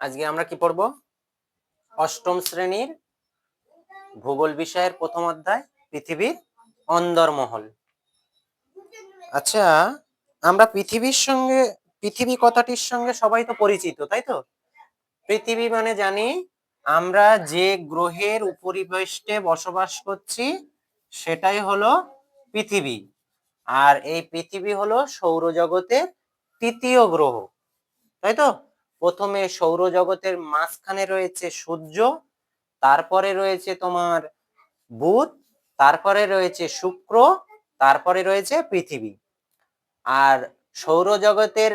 আজকে আমরা কি পড়ব? অষ্টম শ্রেণির ভূগোল বিষয়ের প্রথম অধ্যায়, পৃথিবীর অন্দরমহল। আচ্ছা আমরা পৃথিবীর সঙ্গে, পৃথিবী কথাটির সঙ্গে সবাই তো পরিচিত, তাই তো? পৃথিবী মানে জানি, আমরা যে গ্রহের উপরিবেষ্টে বসবাস করছি, সেটাই হলো পৃথিবী। আর এই পৃথিবী হলো সৌরজগতের তৃতীয় গ্রহ, তাই তো? প্রথমে সৌরজগতের মাঝখানে রয়েছে সূর্য, তারপরে রয়েছে তোমার বুধ, তারপরে রয়েছে শুক্র, তারপরে রয়েছে পৃথিবী। আর সৌরজগতের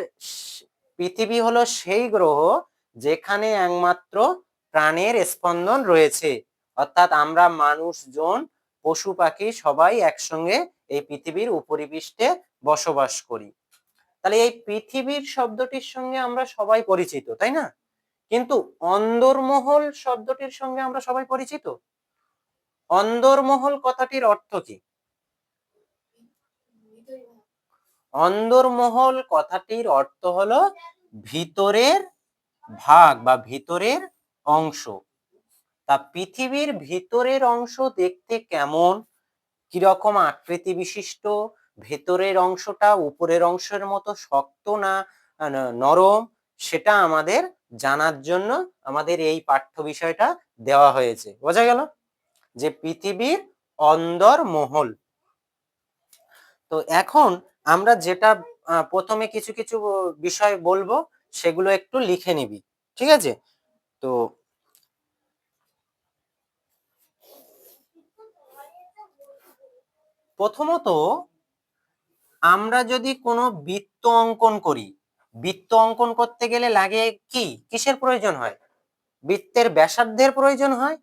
পৃথিবী হলো সেই গ্রহ যেখানে একমাত্র প্রাণের স্পন্দন রয়েছে। অর্থাৎ আমরা মানুষজন, পশু পাখি সবাই একসঙ্গে এই পৃথিবীর উপরিপৃষ্ঠে বসবাস করি। তাহলে এই পৃথিবীর শব্দটির সঙ্গে আমরা সবাই পরিচিত, তাই না? কিন্তু অন্দরমহল শব্দটির সঙ্গে আমরা সবাই পরিচিত? অন্দরমহল কথাটির অর্থ কি? অন্দরমহল কথাটির অর্থ হলো ভিতরের ভাগ বা ভিতরের অংশ। তা পৃথিবীর ভিতরের অংশ দেখতে কেমন? কীরকম আকৃতি বিশিষ্ট ভেতরের অংশটা উপরের অংশের মতো শক্ত না নরম, সেটা আমাদের জানার জন্য আমাদের এই পাঠ্য বিষয়টা দেওয়া হয়েছে। বোঝা গেল? যে পৃথিবীর অন্দরমহল তো এখন আমরা যেটা প্রথমে কিছু কিছু বিষয় বলব, সেগুলো একটু লিখে নিবি, ঠিক আছে? তো প্রথমত আমরা যদি কোনো বৃত্ত অঙ্কন করি, বৃত্ত অঙ্কন করতে গেলে লাগে কি? কিসের প্রয়োজন হয়? বৃত্তের ব্যাসার্ধের প্রয়োজন হয়?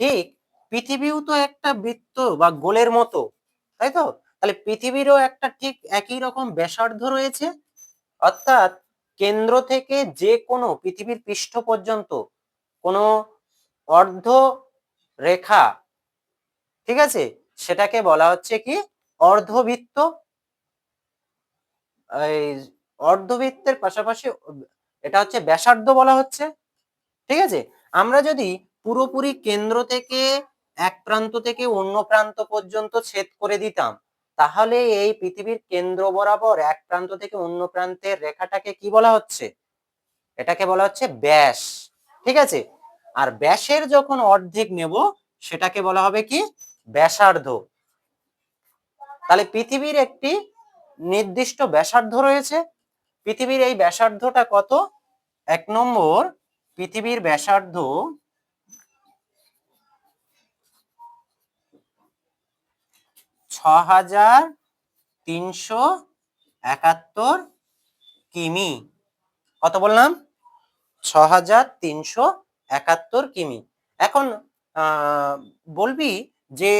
ঠিক পৃথিবীও তো একটা বৃত্ত বা গোলের মতো, তাই তো? তাহলে পৃথিবীরও একটা ঠিক একই রকম ব্যাসার্ধ রয়েছে? অর্থাৎ কেন্দ্র থেকে যে কোনো পৃথিবীর পৃষ্ঠ পর্যন্ত কোনো অর্ধ রেখা, ঠিক আছে? সেটাকে বলা হচ্ছে কি? অর্ধবৃত্ত এই অর্ধবৃত্তের পাশাপাশি এটা হচ্ছে ব্যাসার্ধ বলা হচ্ছে, ঠিক আছে? আমরা যদি পুরোপুরি কেন্দ্র থেকে এক প্রান্ত থেকে অন্য প্রান্ত পর্যন্ত ছেদ করে দিতাম, তাহলে এই পৃথিবীর কেন্দ্র বরাবর এক প্রান্ত থেকে অন্য প্রান্তের রেখাটাকে কি বলা হচ্ছে? এটাকে বলা হচ্ছে ব্যাস, ঠিক আছে? আর ব্যাসের যখন অর্ধেক নেব, সেটাকে বলা হবে কি? ব্যাসার্ধ। তাহলে পৃথিবীর একটি নির্দিষ্ট ব্যাসার্ধ রয়েছে। পৃথিবীর এই ব্যাসার্ধটা কত? এক নম্বর, পৃথিবীর ব্যাসার্ধ ছ হাজার তিনশো একাত্তর কিমি। কত বললাম? ছ হাজার তিনশো একাত্তর কিমি। এখন বলবি যে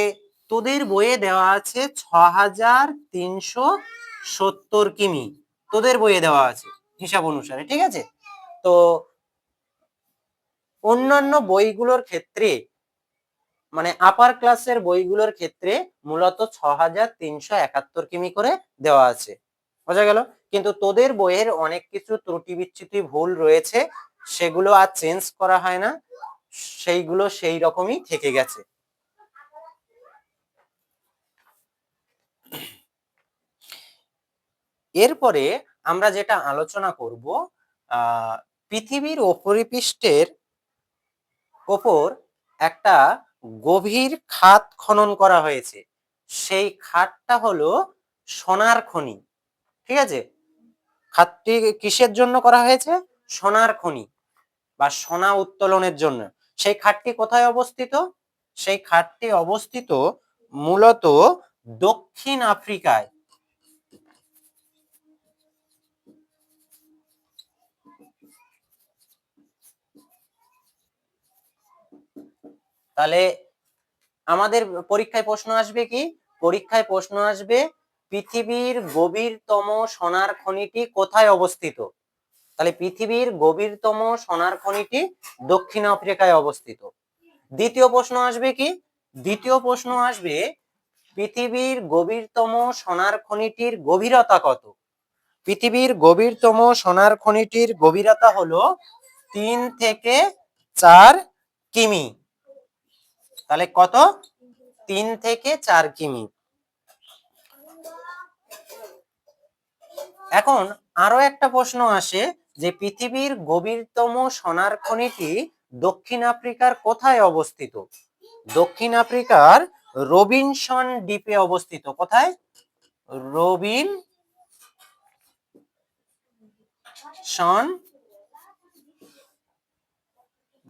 তোদের বইয়ে দেওয়া আছে ছ হাজার তিনশো সত্তর কিমি। তোদের বইয়ে দেওয়া আছে, হিসাব অনুসারে, ঠিক আছে? তো অন্যান্য বইগুলোর ক্ষেত্রে মানে আপার ক্লাসের বইগুলোর ক্ষেত্রে মূলত ছ হাজার তিনশো একাত্তর কিমি করে দেওয়া আছে। বোঝা গেল? কিন্তু তোদের বইয়ের অনেক কিছু ত্রুটি বিচ্যুতি ভুল রয়েছে, সেগুলো আর চেঞ্জ করা হয় না। সেইগুলো সেই রকমই থেকে গেছে। এরপরে আমরা যেটা আলোচনা করব পৃথিবীর উপরিপৃষ্ঠের ওপর একটা গভীর খাত খনন করা হয়েছে। সেই খাতটা হলো সোনার খনি, ঠিক আছে? খাতটি কিসের জন্য করা হয়েছে? সোনার খনি বা সোনা উত্তোলনের জন্য। সেই খাতটি কোথায় অবস্থিত? সেই খাতটি অবস্থিত মূলত দক্ষিণ আফ্রিকায়। তাহলে আমাদের পরীক্ষায় প্রশ্ন আসবে কি? পরীক্ষায় প্রশ্ন আসবে, পৃথিবীর গভীরতম সোনার খনিটি কোথায় অবস্থিত? তাহলে পৃথিবীর গভীরতম সোনার খনিটি দক্ষিণ আফ্রিকায় অবস্থিত। দ্বিতীয় প্রশ্ন আসবে কি? দ্বিতীয় প্রশ্ন আসবে, পৃথিবীর গভীরতম সোনার খনিটির গভীরতা কত? পৃথিবীর গভীরতম সোনার খনিটির গভীরতা হলো তিন থেকে চার কিমি। তাহলে কত? তিন থেকে চার কিমি। এখন আরও একটা প্রশ্ন আসে যে পৃথিবীর গভীরতম সোনার খনিটি দক্ষিণ আফ্রিকার কোথায় অবস্থিত? দক্ষিণ আফ্রিকার রবিনসন দ্বীপে অবস্থিত। কোথায়? রবিন সন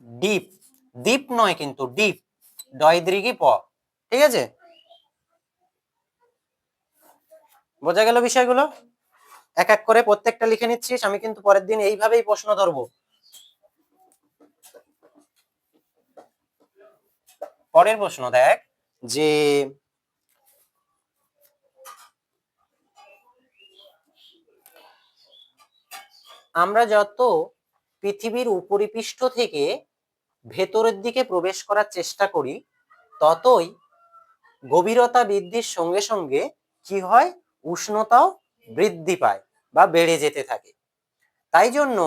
ডিপ দ্বীপ নয় কিন্তু ডিপ ডয়দ্রিগি প। ঠিক আছে? বোঝা গেল বিষয়গুলো? এক এক করে প্রত্যেকটা লিখে নিচ্ছিস, আমি কিন্তু পরের দিন এইভাবেই প্রশ্ন ধরবো। পরের প্রশ্ন দেখ, যে আমরা যত পৃথিবীর উপরিপৃষ্ঠ থেকে ভেতরের দিকে প্রবেশ করার চেষ্টা করি, ততই গভীরতা বৃদ্ধির সঙ্গে সঙ্গে কি হয়? উষ্ণতাও বৃদ্ধি পায় বা বেড়ে যেতে থাকে। তাই জন্য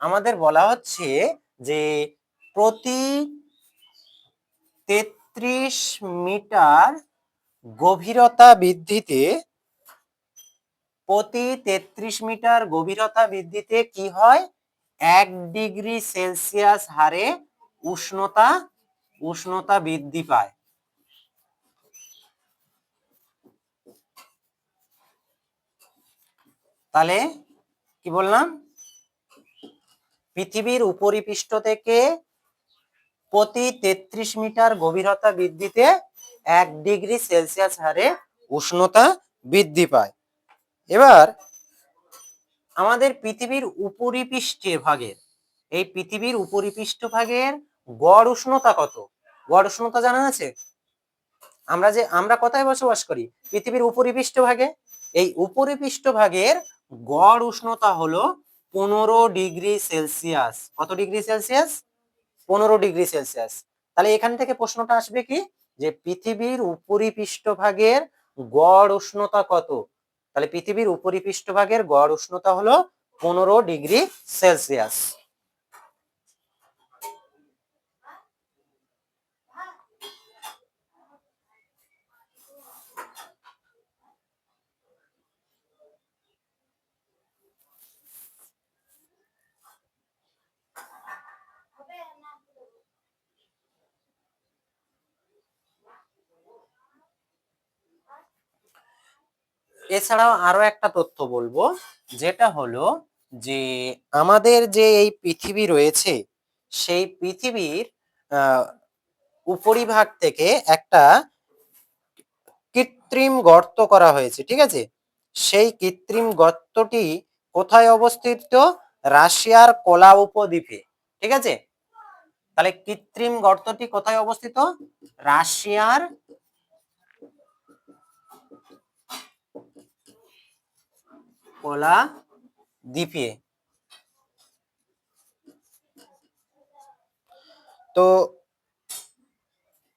আমাদের বলা হচ্ছে যে প্রতি তেত্রিশ মিটার গভীরতা বৃদ্ধিতে, প্রতি তেত্রিশ মিটার গভীরতা বৃদ্ধিতে কি হয়? এক ডিগ্রি সেলসিয়াস হারে উষ্ণতা উষ্ণতা বৃদ্ধি পায়। তাহলে কি বললাম? পৃথিবীর উপরিপৃষ্ঠ থেকে প্রতি তেত্রিশ মিটার গভীরতা বৃদ্ধিতে এক ডিগ্রি সেলসিয়াস হারে উষ্ণতা বৃদ্ধি পায়। এবার আমাদের পৃথিবীর উপরিপৃষ্ঠে ভাগের, এই পৃথিবীর উপরিপৃষ্ঠ ভাগের গড় উষ্ণতা কত? গড় উষ্ণতা জানা আছে? আমরা যে, আমরা কোথায় বসবাস করি? পৃথিবীর উপরিপৃষ্ঠ ভাগে। এই উপরিপৃষ্ঠ ভাগের গড় উষ্ণতা হলো পনেরো ডিগ্রি সেলসিয়াস। কত ডিগ্রি সেলসিয়াস? পনেরো ডিগ্রি সেলসিয়াস। তাহলে এখান থেকে প্রশ্নটা আসবে কি? যে পৃথিবীর উপরিপৃষ্ঠ ভাগের গড় উষ্ণতা কত? তাহলে পৃথিবীর উপরিপৃষ্ঠ ভাগের গড় উষ্ণতা হলো পনেরো ডিগ্রি সেলসিয়াস। এছাড়াও আরও একটা তথ্য বলব, যেটা হলো যে আমাদের যে এই পৃথিবী রয়েছে, সেই পৃথিবীর উপরিভাগ থেকে একটা কৃত্রিম গর্ত করা হয়েছে, ঠিক আছে? সেই কৃত্রিম গর্তটি কোথায় অবস্থিত? রাশিয়ার কোলা উপদ্বীপে, ঠিক আছে? তাহলে কৃত্রিম গর্তটি কোথায় অবস্থিত? রাশিয়ার কোলা দ্বীপে। তো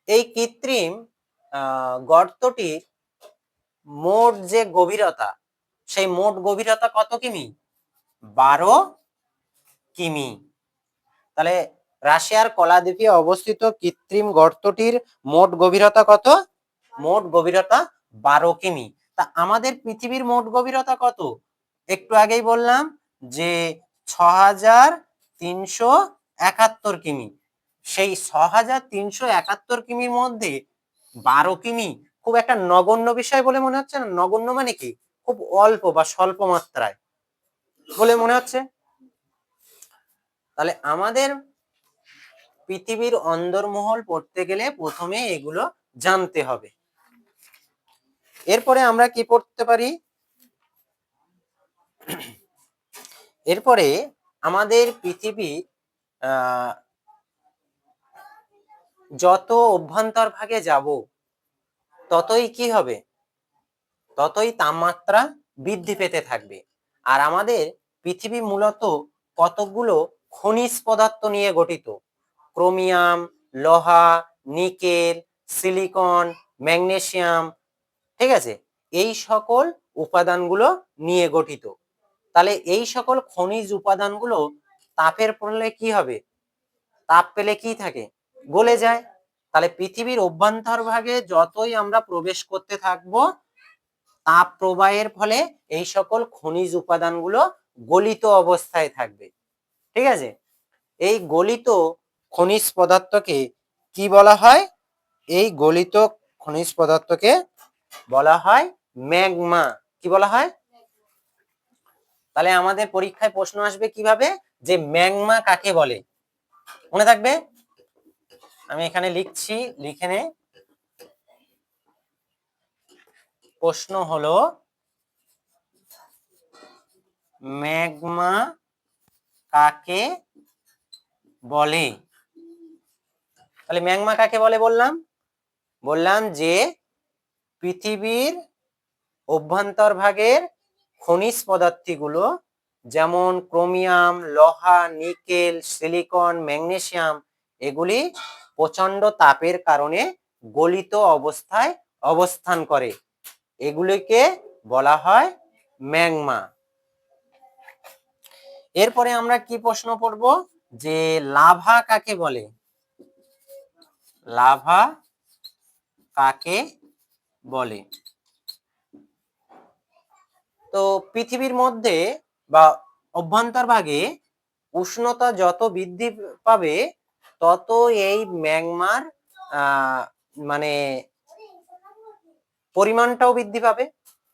এই কৃত্রিম আহ, গর্তটির মোট যে গভীরতা সেই মোট গভীরতা কত কিমি? বারো কিমি। তাহলে রাশিয়ার কলাদ্বীপে অবস্থিত কৃত্রিম গর্তটির মোট গভীরতা কত? মোট গভীরতা বারো কিমি। তা আমাদের পৃথিবীর মোট গভীরতা কত? একটু আগেই বললাম যে ছ হাজার তিনশো একাত্তর কিমি। সেই ছ হাজার তিনশো একাত্তর কিমির মধ্যে বারো কিমি খুব একটা নগণ্য বিষয় বলে মনে হচ্ছে না। নগণ্য মানে কি? খুব অল্প বা স্বল্প মাত্রায় বলে মনে হচ্ছে। তাহলে আমাদের পৃথিবীর অন্দরমহল পড়তে গেলে প্রথমে এগুলো জানতে হবে। এরপরে আমরা কি পড়তে পারি? এরপরে আমাদের পৃথিবী যত অভ্যন্তর ভাগে যাব, ততই কি হবে? ততই তাপমাত্রা বৃদ্ধি পেতে থাকবে। আর আমাদের পৃথিবী মূলত কতকগুলো খনিজ পদার্থ নিয়ে গঠিত? ক্রোমিয়াম, লোহা, নিকেল, সিলিকন, ম্যাগনেসিয়াম, ঠিক আছে? এই সকল উপাদানগুলো নিয়ে গঠিত। তাহলে এই সকল খনিজ উপাদানগুলো তাপের পড়লে কি হবে? তাপ পেলে কি থাকে? গলে যায়। তাহলে পৃথিবীর অভ্যন্তর ভাগে যতই আমরা প্রবেশ করতে থাকব, তাপ প্রবাহের ফলে এই সকল খনিজ উপাদানগুলো গলিত অবস্থায় থাকবে। ঠিক আছে? এই গলিত খনিজ পদার্থকে কি বলা হয়? এই গলিত খনিজ পদার্থকে বলা হয় ম্যাগমা। কি বলা হয়? তাহলে আমাদের পরীক্ষায় প্রশ্ন আসবে কীভাবে? যে ম্যাগমা কাকে বলে? মনে থাকবে? আমি এখানে লিখছি, লিখে নে। প্রশ্ন হলো ম্যাগমা কাকে বলে? তাহলে ম্যাগমা কাকে বলে বললাম? বললাম যে পৃথিবীর অভ্যন্তর ভাগের খনিজ পদার্থগুলো যেমন ক্রোমিয়াম, লোহা, নিকেল, সিলিকন, ম্যাগনেসিয়াম, এগুলি প্রচণ্ড তাপের কারণে গলিত অবস্থায় অবস্থান করে। এগুলিকে বলা হয় ম্যাগমা। এরপরে আমরা কি প্রশ্ন পড়ব যে লাভা কাকে বলে? লাভা কাকে বলে? তো পৃথিবীর মধ্যে বা অভ্যন্তর ভাগে উষ্ণতা যত বৃদ্ধি পাবে তত এই ম্যাগমার আহ, মানে পরিমাণটাও বৃদ্ধি পাবে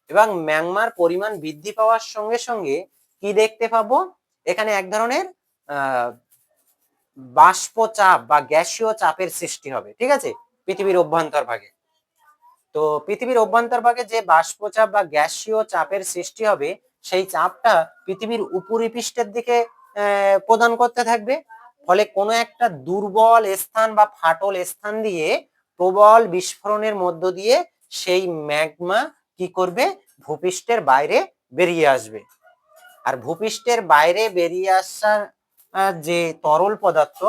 এবং ম্যাগমার পরিমাণ বৃদ্ধি পাওয়ার সঙ্গে সঙ্গে কি দেখতে পাবো? এখানে এক ধরনের বাষ্প চাপ বা গ্যাসীয় চাপের সৃষ্টি হবে ঠিক আছে? পৃথিবীর অভ্যন্তর ভাগে। তো পৃথিবীর অভ্যন্তর ভাগে যে বাষ্পচাপ বা গ্যাসীয় চাপের সৃষ্টি হবে, সেই চাপটা পৃথিবীর উপরিপৃষ্ঠের দিকে প্রদান করতে থাকবে। ফলে কোনো একটা দুর্বল স্থান বা ফাটল স্থান দিয়ে প্রবল বিস্ফোরণের মধ্য দিয়ে সেই ম্যাগমা কি করবে? ভূপৃষ্ঠের বাইরে বেরিয়ে আসবে। আর ভূপৃষ্ঠের বাইরে বেরিয়ে আসার যে তরল পদার্থ,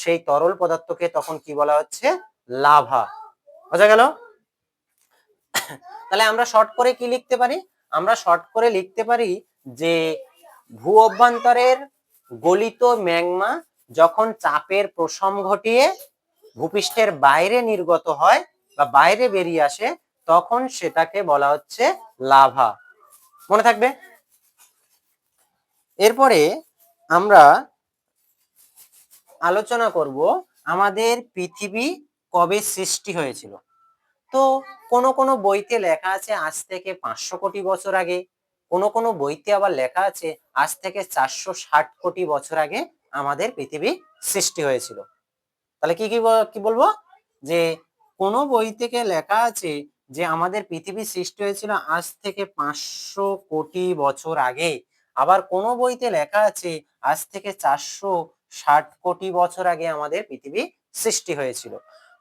সেই তরল পদার্থকে তখন কি বলা হচ্ছে? লাভা। বোঝা গেল? তাহলে আমরা শর্ট করে কি লিখতে পারি? আমরা শর্ট করে লিখতে পারি যে ভূ অভ্যন্তরের গলিত ম্যাগমা যখন চাপের প্রশম ঘটিয়ে ভূপৃষ্ঠের বাইরে নির্গত হয় বা বাইরে বেরিয়ে আসে, তখন সেটাকে বলা হচ্ছে লাভা। মনে থাকবে? এরপরে আমরা আলোচনা করব আমাদের পৃথিবী কবে সৃষ্টি হয়েছিল। তো কোনো কোনো বইতে লেখা আছে আজ থেকে পাঁচশো কোটি বছর আগে, কোনো কোনো বইতে আবার লেখা আছে আজ থেকে চারশো ষাট কোটি বছর আগে আমাদের পৃথিবী সৃষ্টি হয়েছিল। তাহলে কি কি কি বলব? যে কোন বই থেকে লেখা আছে যে আমাদের পৃথিবী সৃষ্টি হয়েছিল আজ থেকে পাঁচশো কোটি বছর আগে, আবার কোনো বইতে লেখা আছে আজ থেকে চারশো ষাট কোটি বছর আগে আমাদের পৃথিবী সৃষ্টি হয়েছিল।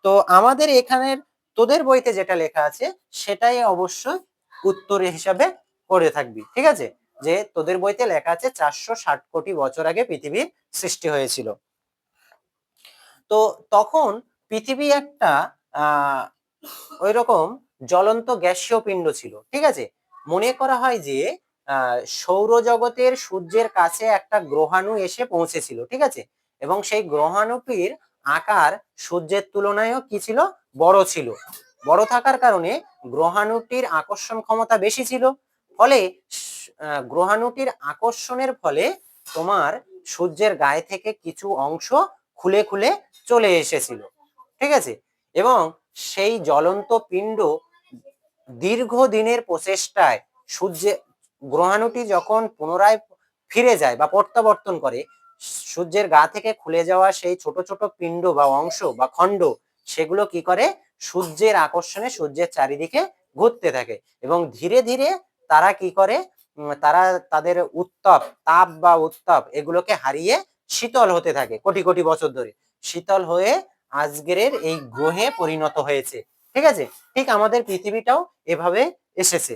তো আমাদের এখানের তোদের বইতে যেটা লেখা আছে, সেটাই অবশ্যই উত্তর হিসাবে করে থাকবি, ঠিক আছে? যে তোদের বইতে লেখা আছে, চারশো ষাট কোটি বছর আগে পৃথিবীর সৃষ্টি হয়েছিল। তো তখন পৃথিবী একটা আহ ওই রকম জ্বলন্ত গ্যাসীয় পিণ্ড ছিল, ঠিক আছে? মনে করা হয় যে সৌরজগতের সূর্যের কাছে একটা গ্রহাণু এসে পৌঁছেছিল, ঠিক আছে? এবং সেই গ্রহাণুটির আকার সূর্যের তুলনায়ও কি ছিল? বড় ছিল। বড় থাকার কারণে গ্রহাণুটির আকর্ষণ ক্ষমতা বেশি ছিল। ফলে গ্রহাণুটির আকর্ষণের ফলে তোমার সূর্যের গায়ে থেকে কিছু অংশ খুলে খুলে চলে এসেছিল। ঠিক আছে? এবং সেই জ্বলন্ত পিণ্ড দীর্ঘদিনের প্রচেষ্টায় সূর্যে, গ্রহাণুটি যখন পুনরায় ফিরে যায় বা প্রত্যাবর্তন করে, সূর্যের গা থেকে খুলে যাওয়া সেই ছোট ছোট পিণ্ড বা অংশ বা খণ্ড সেগুলো কি করে? সূর্যের আকর্ষণে সূর্যের চারিদিকে ঘুরতে থাকে। এবং ধীরে ধীরে তারা কি করে? তারা তাদের উত্তপ, তাপ বা উত্তপ এগুলোকে হারিয়ে শীতল হতে থাকে কোটি কোটি বছর ধরে। শীতল হয়ে আজকের এই গ্রহে পরিণত হয়েছে। ঠিক আছে? ঠিক আমাদের পৃথিবীটাও এভাবে এসেছে।